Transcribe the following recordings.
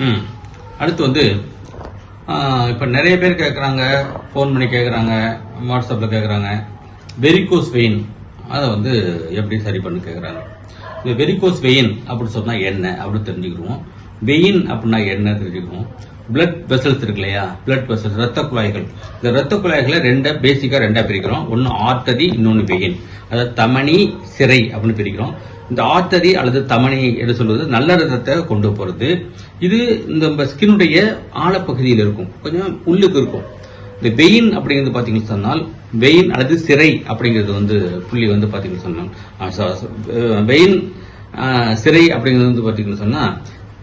ம். அடுத்து வந்து இப்போ நிறைய பேர் கேட்குறாங்க ஃபோன் பண்ணி கேட்குறாங்க வாட்ஸ்அப்பில் கேட்குறாங்க வெரிகோஸ் வெயின் அதை வந்து எப்படி சரி பண்ணு கேட்குறாங்க இந்த வெரிகோஸ் வெயின் அப்படின்னு சொன்னால் என்ன அப்படின்னு தெரிஞ்சுக்கிடுவோம். வெயின் அப்படின்னா என்ன தெரிஞ்சுக்கணும்? பிளட் வெசல்ஸ் இருக்கு இல்லையா? பிளட் வெசல்ஸ் ரத்த குழாய்கள். இந்த ரத்த குழாய்களை ரெண்டா பேசிக்காக ரெண்டா பிரிக்கிறோம். ஒன்று ஆர்த்ததி இன்னொன்று வெயின். அதாவது தமனி சிறை அப்படின்னு பிரிக்கிறோம். இந்த ஆர்த்ததி அல்லது தமனி என்று சொல்வது நல்ல ரத்தத்தை கொண்டு போறது. இது இந்த ஸ்கின்னுடைய ஆழப்பகுதியில் இருக்கும். கொஞ்சம் உள்ளுக்கு இருக்கும். இந்த வெயின் அப்படிங்கிறது பார்த்தீங்கன்னு சொன்னால் வெயின் அல்லது சிறை அப்படிங்கிறது வந்து புள்ளி வந்து பார்த்தீங்கன்னு சொன்னால் ஆ, வெயின் சிறை அப்படிங்கிறது வந்து பார்த்தீங்கன்னு சொன்னால்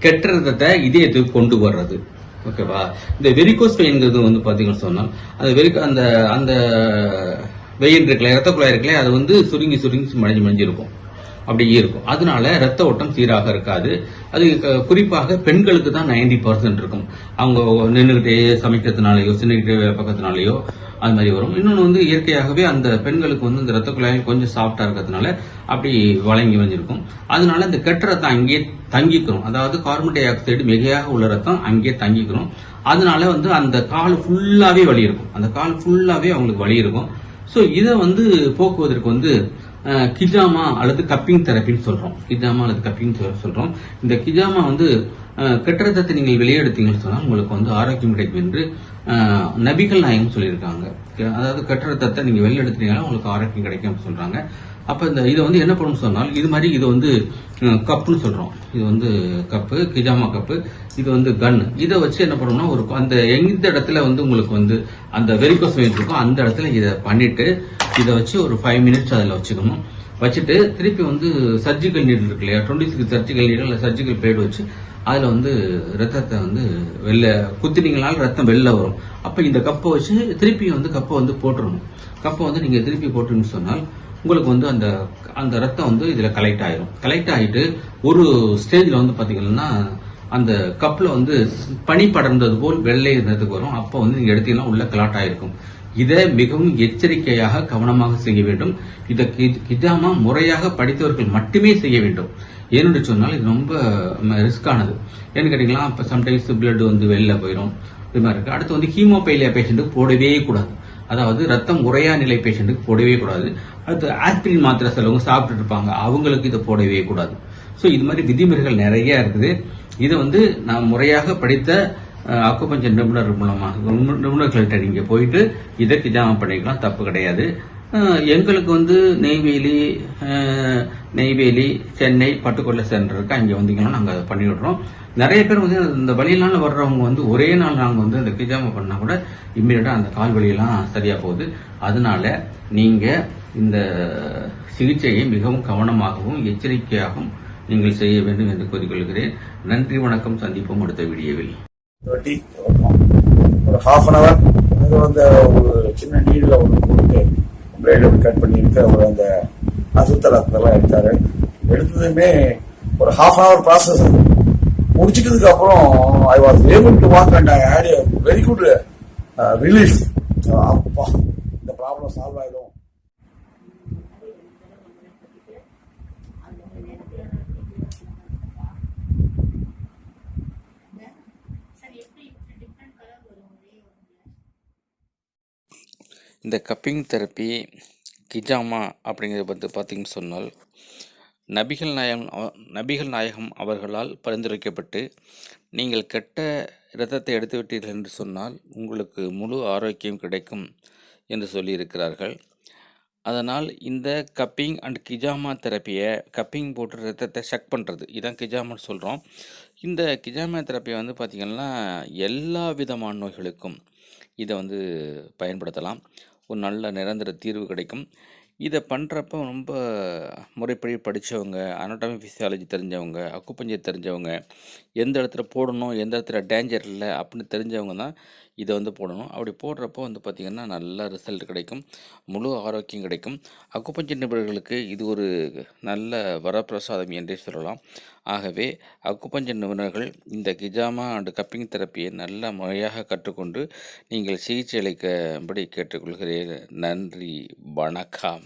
கெட்டுறதை இதயத்துக்கு கொண்டு வர்றது. ஓகேவா இந்த வெரிகோஸ் வெயின்ங்கிறது வந்து பார்த்தீங்கன்னு சொன்னால் அது வெறிக்க அந்த அந்த வெயின் இருக்குல்ல ரத்த குழாய் இருக்குல்ல அது வந்து சுருங்கி சுருங்கி மடிஞ்சு இருக்கும். அப்படி அப்படியே இருக்கும். அதனால ரத்த ஓட்டம் சீராக இருக்காது. அது க- குறிப்பாக பெண்களுக்கு தான் நைன்டி பர்சன்ட் இருக்கும். அவங்க நின்றுகிட்டே சமைக்கிறதுனாலயோ சின்னகிட்டே வேலை அது மாதிரி வரும். இன்னொன்று வந்து இயற்கையாகவே அந்த பெண்களுக்கு வந்து இந்த ரத்த குழாய் கொஞ்சம் சாஃப்டாக இருக்கிறதுனால அப்படி வழங்கி வந்திருக்கும். அதனால இந்த கெட்ட ரத்தம் அங்கேயே தங்கிக்கிறோம். அதாவது கார்பன் டை ஆக்சைடு மிகையாக உள்ள ரத்தம் அங்கேயே தங்கிக்கிறோம். அதனால வந்து அந்த கால் ஃபுல்லாகவே வலி இருக்கும். அந்த கால் ஃபுல்லாகவே அவங்களுக்கு வலி இருக்கும். ஸோ இதை வந்து போக்குவதற்கு வந்து கிஜாமா அல்லது கப்பிங் தெரப்பின்னு சொல்றோம். கிஜாமா அல்லது கப்பிங் சொல்றோம். இந்த கிஜாமா வந்து அஹ், கெட்ட ரத்தத்தை நீங்கள் வெளியெடுத்தீங்கன்னு சொன்னால் உங்களுக்கு வந்து ஆரோக்கியம் கிடைக்கும் என்று நபிகள் நாயகம் சொல்லியிருக்காங்க. அதாவது கெட்ட ரத்தத்தை நீங்க வெளியெடுத்தீங்கன்னா உங்களுக்கு ஆரோக்கியம் கிடைக்கும் சொல்கிறாங்க அப்போ இந்த இதை வந்து என்ன பண்ணணும் சொன்னால் இது மாதிரி இது வந்து கப்புன்னு சொல்கிறோம் இது வந்து கப்பு கிஜாமா கப்பு இது வந்து கன் இதை வச்சு என்ன பண்ணணும்னா ஒரு அந்த எந்த இடத்துல வந்து உங்களுக்கு வந்து அந்த வெரிகோஸ் வெயின் இருக்கோ அந்த இடத்துல இதை பண்ணிட்டு இதை வச்சு ஒரு ஃபைவ் மினிட்ஸ் அதில் வச்சுக்கணும். வச்சுட்டு திருப்பி வந்து சர்ஜிக்கல் நீடில் இருக்கு இல்லையா? டுவெண்ட்டி சிக்ஸ் சர்ஜிக்கல் நீடில் இல்லை சர்ஜிக்கல் பிளேட் வச்சு அதில் வந்து ரத்தத்தை வந்து வெளில குத்தினீங்கனாலும் ரத்தம் வெளில வரும். அப்போ இந்த கப்பை வச்சு திருப்பி வந்து கப்பை வந்து போட்டுடணும் கப்பை வந்து நீங்கள் திருப்பி போட்டுன்னு சொன்னால் உங்களுக்கு வந்து அந்த அந்த ரத்தம் வந்து இதில் கலெக்ட் ஆகிடும் கலெக்ட் ஆகிட்டு ஒரு ஸ்டேஜில் வந்து பார்த்தீங்கன்னா அந்த கப்பில் வந்து பனி படர்ந்தது போல் வெள்ளை இருந்ததுக்கு வரும். அப்போ வந்து நீங்கள் எடுத்தீங்கன்னா உள்ள கலாட் ஆகிருக்கும் இதை மிகவும் எச்சரிக்கையாக கவனமாக செய்ய வேண்டும். இதை கிஜாமா முறையாக படித்தவர்கள் மட்டுமே செய்ய வேண்டும். ஏன்னு சொன்னால் இது ரொம்ப ரிஸ்கானது ஏன்னு கேட்டீங்களா இப்போ சம்டைம்ஸ் பிளட் வந்து வெளில போயிடும் இது மாதிரி இருக்கு. அடுத்து வந்து ஹீமோபைலியா பேஷண்ட்டுக்கு போடவே கூடாது. அதாவது ரத்தம் உறையா நிலை பேஷண்ட்டுக்கு போடவே கூடாது. அடுத்து ஆஸ்பிரின் மாத்திரை சிலவங்க சாப்பிட்டு இருப்பாங்க. அவங்களுக்கு இதை போடவே கூடாது. ஸோ இது மாதிரி விதிமுறைகள் நிறைய இருக்குது. இதை வந்து நான் முறையாக படித்த அக்குபஞ்சர் நிபுணர் மூலமாக நிபுணர்கள்ட்ட நீங்க போயிட்டு இதற்கு ஜாமம் பண்ணிக்கலாம் தப்பு கிடையாது. எங்களுக்கு வந்து நெய்வேலி நெய்வேலி சென்னை பட்டுக்கொள்ளை சென்டர் இருக்கு அங்கே வந்தீங்கன்னா நாங்கள் அதை பண்ணி விடுறோம் நிறைய பேர் வந்து இந்த வழியினால வர்றவங்க வந்து ஒரே நாள் நாங்கள் வந்து இந்த கிஜாம பண்ணால் கூட இம்மீடியட்டா அந்த கால் வலியெல்லாம் சரியாக போகுது. அதனால நீங்கள் இந்த சிகிச்சையை மிகவும் கவனமாகவும் எச்சரிக்கையாகவும் நீங்கள் செய்ய வேண்டும் என்று கூறிக்கொள்கிறேன். நன்றி வணக்கம். சந்திப்போம் அடுத்த வீடியோவில். வெட்டி ஒரு ஹாஃப் அன் அவர் அது வந்து ஒரு சின்ன நீடில் ஒன்று போட்டு பிளேடு கட் பண்ணிட்டு அவர் அந்த அசுத்தலத்தெல்லாம் எடுத்தார். எடுத்ததுமே ஒரு ஹாஃப் அன் அவர் ப்ராசஸ் அது. முடிச்சுக்கிறதுக்கு அப்புறம் I was able to walk and I had very good relief அப்பா இந்த ப்ராப்ளம் சால்வ் ஆகிடும் இந்த கப்பிங் தெரப்பி கிஜாமா அப்படிங்கிறது வந்து பார்த்தீங்கன்னு சொன்னால் நபிகள் நாயகம் நபிகள் நாயகம் அவர்களால் பரிந்துரைக்கப்பட்டு நீங்கள் கெட்ட இரத்தத்தை எடுத்து விட்டீர்கள் என்று சொன்னால் உங்களுக்கு முழு ஆரோக்கியம் கிடைக்கும் என்று சொல்லியிருக்கிறார்கள். அதனால் இந்த கப்பிங் அண்ட் கிஜாமா தெரப்பியை கப்பிங் போட்டு ரத்தத்தை செக் பண்ணுறது இதான் கிஜாமான்னு சொல்கிறோம் இந்த கிஜாமா தெரப்பியை வந்து பார்த்திங்கன்னா எல்லா விதமான நோய்களுக்கும் இதை வந்து பயன்படுத்தலாம். ஒரு நல்ல நிரந்தர தீர்வு கிடைக்கும். இதை பண்ணுறப்ப ரொம்ப முறைப்படி படித்தவங்க அனாட்டமி ஃபிசியாலஜி தெரிஞ்சவங்க அக்குப்பஞ்சை தெரிஞ்சவங்க எந்த இடத்துல போடணும் எந்த இடத்துல டேஞ்சர் இல்லை அப்படின்னு தெரிஞ்சவங்க தான் இதை வந்து போடணும். அப்படி போடுறப்போ வந்து பார்த்திங்கன்னா நல்ல ரிசல்ட் கிடைக்கும். முழு ஆரோக்கியம் கிடைக்கும். அக்குப்பஞ்சர் நிபுணர்களுக்கு இது ஒரு நல்ல வரப்பிரசாதம் என்றே சொல்லலாம். ஆகவே அக்குப்பஞ்சர் நிபுணர்கள் இந்த கிஜாமா அண்டு கப்பிங் தெரப்பியை நல்ல முறையாக கற்றுக்கொண்டு நீங்கள் சிகிச்சை அளிக்கும்படி கேட்டுக்கொள்கிறேன். நன்றி. வணக்கம்.